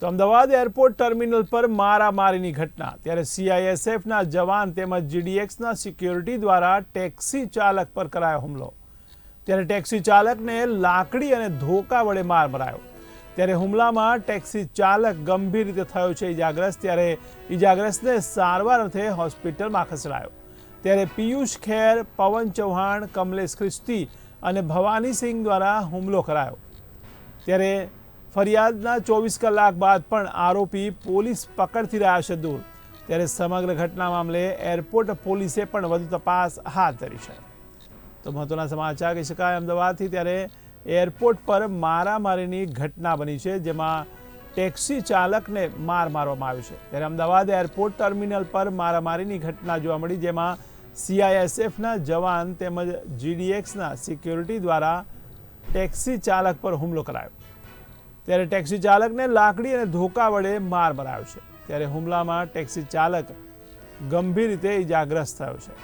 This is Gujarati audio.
તો અમદાવાદ એરપોર્ટ ટર્મિનલ પર મારામારીની ઘટના. ત્યારે સીઆઈએસએફના જવાન તેમજ જીડીએક્સના સિક્યોરિટી દ્વારા ટેક્સી ચાલક પર કરાયો હુમલો. ત્યારે ટેક્સી ચાલકને લાકડી અને ધોકા વડે માર મરાયો. ત્યારે હુમલામાં ટેક્સી ચાલક ગંભીર રીતે થયો છે ઇજાગ્રસ્ત. ત્યારે ઇજાગ્રસ્તને સારવાર અર્થે હોસ્પિટલમાં ખસેડાયો. ત્યારે પિયુષ ખેર, પવન ચૌહાણ, કમલેશ ખ્રિસ્તી અને ભવાની સિંહ દ્વારા હુમલો કરાયો. ત્યારે ફરિયાદના ચોવીસ કલાક બાદ પણ આરોપી પોલીસ પકડથી રહ્યા છે દૂર. ત્યારે સમગ્ર ઘટના મામલે એરપોર્ટ પોલીસે પણ વધુ તપાસ હાથ ધરી છે. તો મહત્વના સમાચાર કહી શકાય અમદાવાદથી ત્યારે એરપોર્ટ પર મારામારીની ઘટના બની છે, જેમાં ટેક્સી ચાલકને માર મારવામાં આવ્યો છે. ત્યારે અમદાવાદ એરપોર્ટ ટર્મિનલ પર મારામારીની ઘટના જોવા મળી, જેમાં સીઆઈએસએફના જવાન તેમજ જીડીએક્સના સિક્યોરિટી દ્વારા ટેક્સી ચાલક પર હુમલો કરાયો. ત્યારે ટેક્સી ચાલકને લાકડી અને ધોકા વડે માર મરાયો છે. ત્યારે હુમલામાં ટેક્સી ચાલક ગંભીર રીતે ઇજાગ્રસ્ત થયો છે.